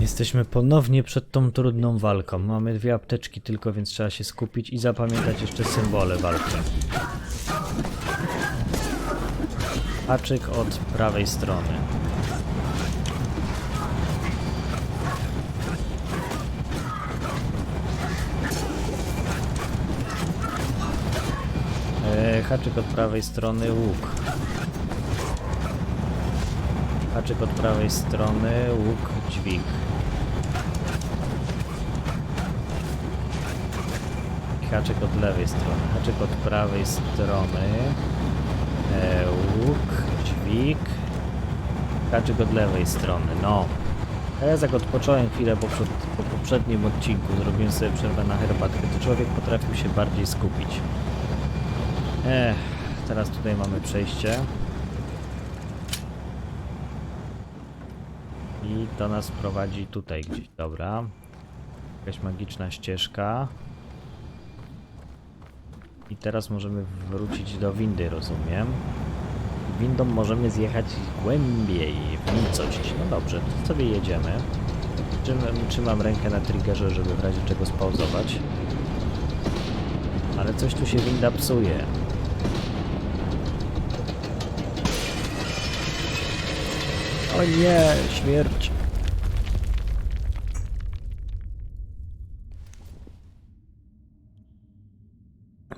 Jesteśmy ponownie przed tą trudną walką. Mamy dwie apteczki tylko, więc trzeba się skupić i zapamiętać jeszcze symbole walki. Haczyk od prawej strony. E, haczyk od prawej strony, łuk. Haczyk od prawej strony, łuk, dźwig. Haczyk od lewej strony. Haczyk od prawej strony, e, łuk, dźwig. Haczyk od lewej strony, no. Teraz jak odpocząłem chwilę po, przed, po poprzednim odcinku, zrobiłem sobie przerwę na herbatkę, to człowiek potrafił się bardziej skupić. Ech, teraz tutaj mamy przejście. I to nas prowadzi tutaj gdzieś, dobra. Jakaś magiczna ścieżka. I teraz możemy wrócić do windy, rozumiem. Windą możemy zjechać głębiej, w nicość. No dobrze, to sobie jedziemy. Trzym, trzymam rękę na triggerze, żeby w razie czego spauzować. Ale coś tu się winda psuje. O nie, śmierć.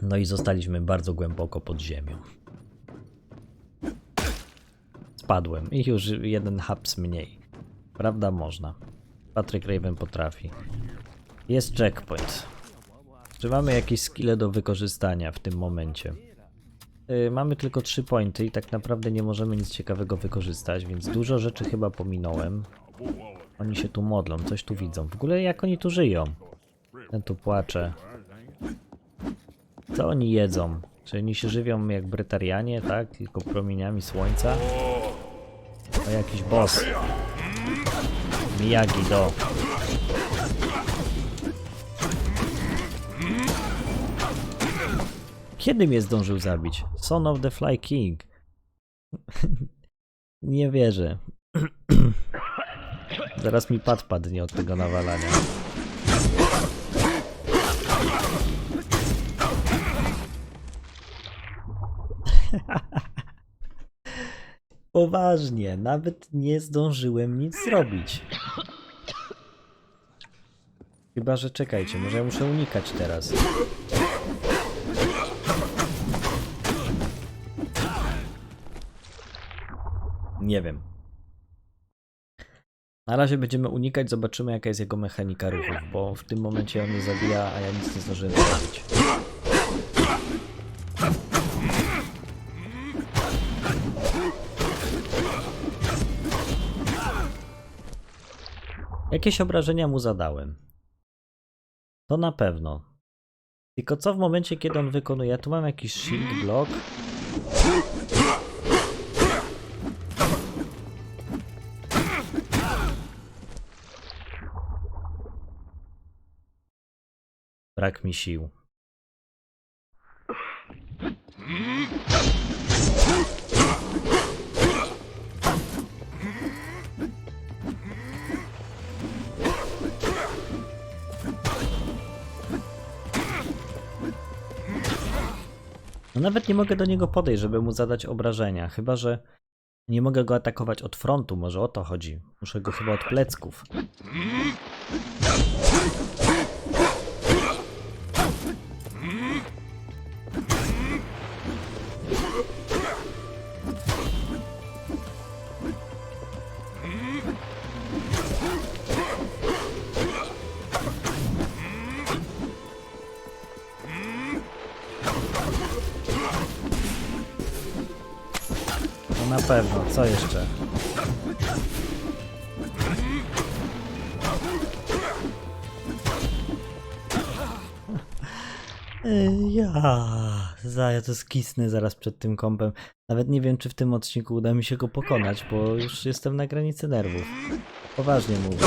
No i zostaliśmy bardzo głęboko pod ziemią. Spadłem i już jeden haps mniej. Prawda można. Patryk Raven potrafi. Jest checkpoint. Czy mamy jakieś skille do wykorzystania w tym momencie? Yy, mamy tylko trzy pointy i tak naprawdę nie możemy nic ciekawego wykorzystać, więc dużo rzeczy chyba pominąłem. Oni się tu modlą, coś tu widzą. W ogóle jak oni tu żyją? Ten tu płacze. Co oni jedzą? Czy oni się żywią jak Brytarianie, tak? Tylko promieniami słońca? O jakiś boss. Miyagi do. Kiedy mnie zdążył zabić? Son of the Fly King. Nie wierzę. Zaraz mi pad padnie od tego nawalania. Poważnie, nawet nie zdążyłem nic zrobić. Chyba, że czekajcie, może ja muszę unikać teraz. Nie wiem. Na razie będziemy unikać, zobaczymy jaka jest jego mechanika ruchów, bo w tym momencie on mnie zabija, a ja nic nie zdążyłem zrobić. Jakieś obrażenia mu zadałem. To na pewno. Tylko co w momencie, kiedy on wykonuje? Ja tu mam jakiś shield block. Brak mi sił. No nawet nie mogę do niego podejść, żeby mu zadać obrażenia. Chyba, że nie mogę go atakować od frontu. Może o to chodzi. Muszę go chyba od plecków. Pewno. Co jeszcze? Ej, Ja, za, ja to skisnę zaraz przed tym kąpem. Nawet nie wiem, czy w tym odcinku uda mi się go pokonać, bo już jestem na granicy nerwów. Poważnie mówię.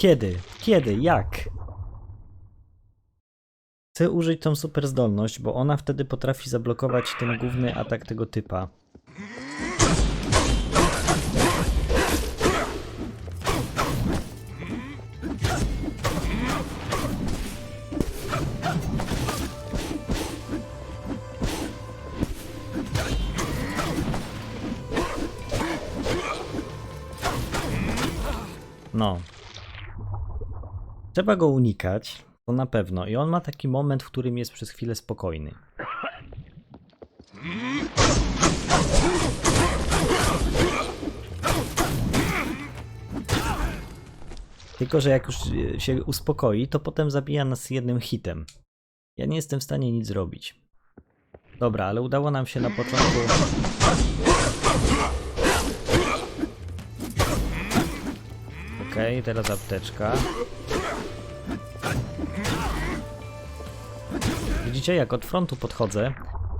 Kiedy? Kiedy? Jak? Chcę użyć tą super zdolność, bo ona wtedy potrafi zablokować ten główny atak tego typa. No. Trzeba go unikać, to na pewno. I on ma taki moment, w którym jest przez chwilę spokojny. Tylko, że jak już się uspokoi, to potem zabija nas jednym hitem. Ja nie jestem w stanie nic zrobić. Dobra, ale udało nam się na początku. Okej, teraz apteczka. Widzicie, jak od frontu podchodzę,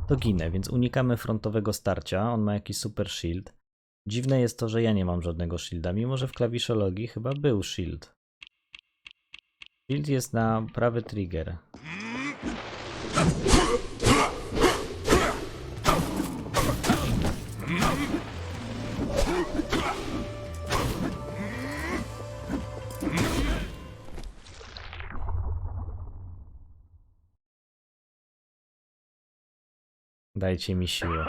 to ginę, więc unikamy frontowego starcia. On ma jakiś super shield. Dziwne jest to, że ja nie mam żadnego shielda, mimo że w klawiszologii chyba był shield. Shield jest na prawy trigger. Dajcie mi siłę.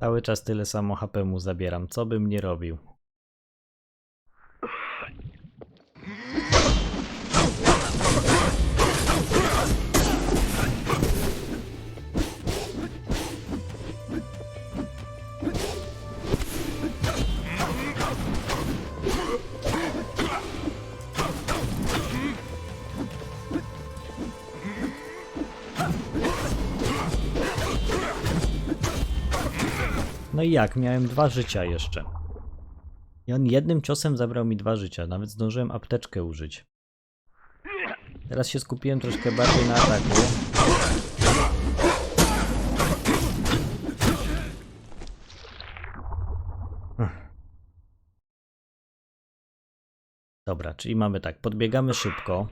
Cały czas tyle samo HP mu zabieram. Co bym nie robił? I jak? Miałem dwa życia jeszcze. I on jednym ciosem zabrał mi dwa życia. Nawet zdążyłem apteczkę użyć. Teraz się skupiłem troszkę bardziej na ataku. Dobra, czyli mamy tak, podbiegamy szybko.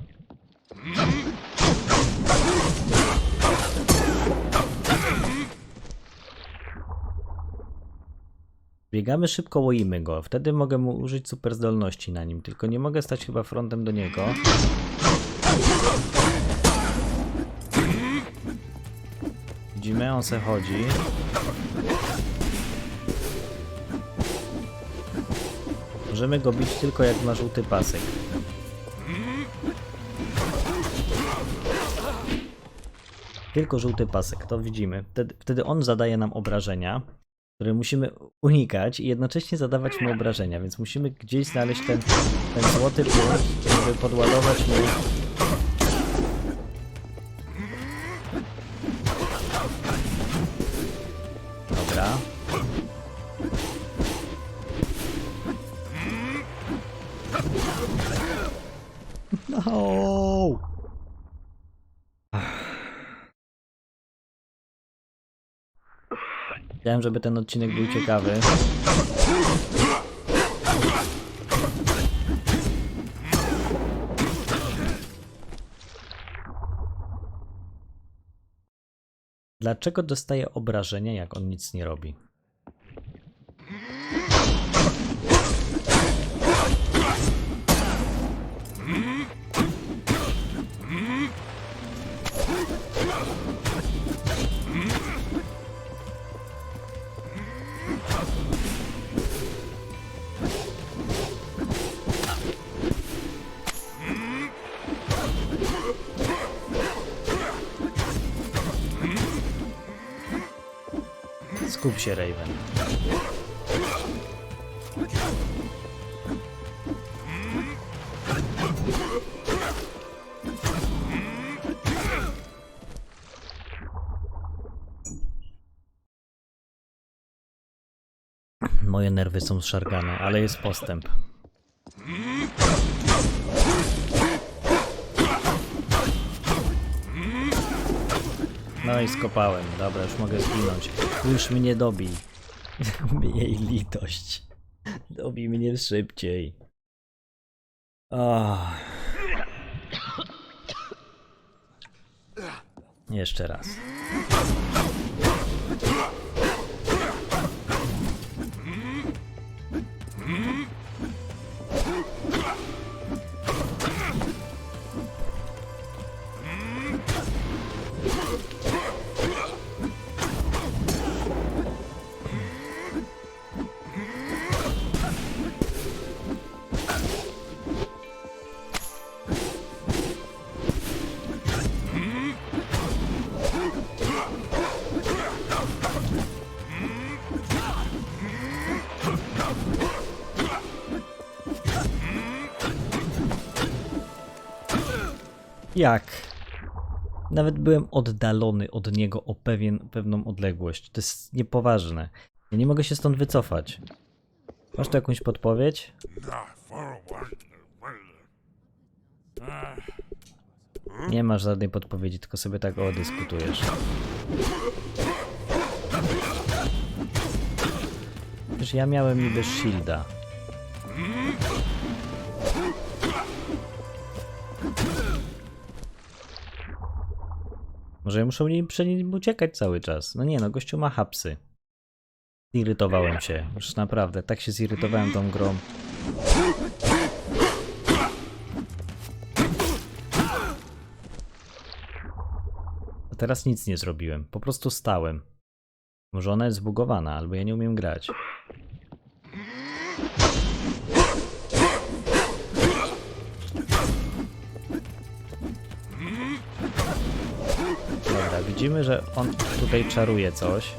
Biegamy szybko, łoimy go. Wtedy mogę mu użyć super zdolności na nim, tylko nie mogę stać chyba frontem do niego. Widzimy, on se chodzi. Możemy go bić tylko jak ma żółty pasek. Tylko żółty pasek, to widzimy. Wtedy, wtedy on zadaje nam obrażenia które musimy unikać i jednocześnie zadawać mu obrażenia, więc musimy gdzieś znaleźć ten, ten złoty punkt, żeby podładować mu Chciałem, żeby ten odcinek był ciekawy. Dlaczego dostaje obrażenia, jak on nic nie robi? Skup się, Raven. Moje nerwy są zszargane, ale jest postęp. No i skopałem. Dobra, już mogę zginąć. Już mnie dobij. Miej litość. Dobij mnie szybciej. Ah. Jeszcze raz. Jak? Nawet byłem oddalony od niego o pewien, pewną odległość. To jest niepoważne. Ja nie mogę się stąd wycofać. Masz tu jakąś podpowiedź? Nie masz żadnej podpowiedzi, tylko sobie tak o dyskutujesz. Ja miałem niby shielda. Może ja muszę przed nim uciekać cały czas. No nie no, gościu ma hapsy. Zirytowałem się, już naprawdę, tak się zirytowałem tą grą. A teraz nic nie zrobiłem, po prostu stałem. Może ona jest zbugowana, albo ja nie umiem grać. Widzimy, że on tutaj czaruje coś.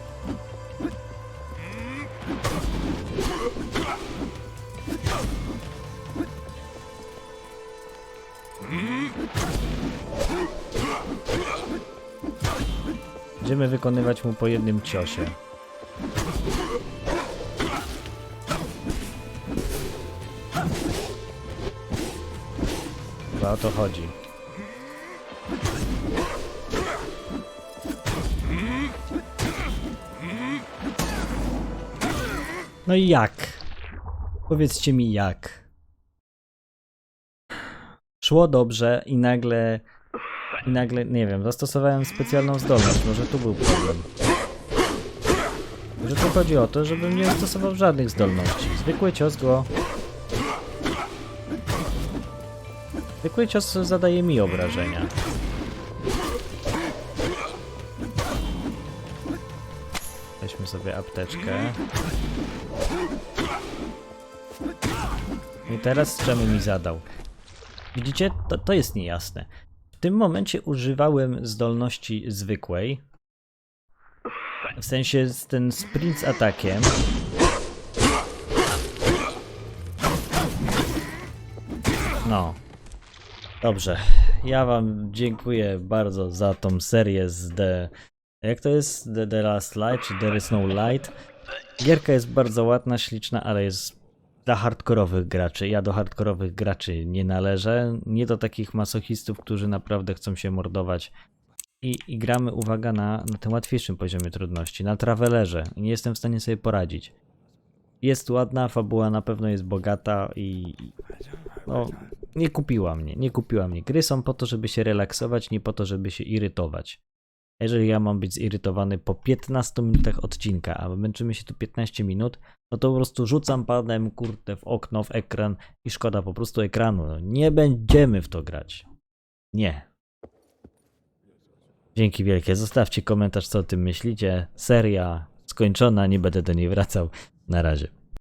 Będziemy wykonywać mu po jednym ciosie. Chyba o to chodzi. No i jak? Powiedzcie mi jak. Szło dobrze i nagle. I nagle, nie wiem, zastosowałem specjalną zdolność. Może tu był problem. Może tu chodzi o to, żebym nie zastosował żadnych zdolności. Zwykły cios go. Zwykły cios zadaje mi obrażenia. Weźmy sobie apteczkę. I teraz czemu mi zadał? Widzicie? To, to jest niejasne. W tym momencie używałem zdolności zwykłej. W sensie ten sprint z atakiem. No. Dobrze. Ja wam dziękuję bardzo za tą serię z The... Jak to jest? The, the Last Light, czy There is no Light? Gierka jest bardzo ładna, śliczna, ale jest dla hardkorowych graczy. Ja do hardkorowych graczy nie należę. Nie do takich masochistów, którzy naprawdę chcą się mordować. I, i gramy, uwaga, na, na tym łatwiejszym poziomie trudności, na travelerze. Nie jestem w stanie sobie poradzić. Jest ładna, fabuła na pewno jest bogata i- no, nie kupiła mnie, nie kupiła mnie. Gry są po to, żeby się relaksować, nie po to, żeby się irytować. Jeżeli ja mam być zirytowany po 15 minutach odcinka, a męczymy się tu 15 minut, no to po prostu rzucam padem, kurde, w okno, w ekran i szkoda po prostu ekranu. No, nie będziemy w to grać. Nie. Dzięki wielkie. Zostawcie komentarz, co o tym myślicie. Seria skończona, nie będę do niej wracał. Na razie.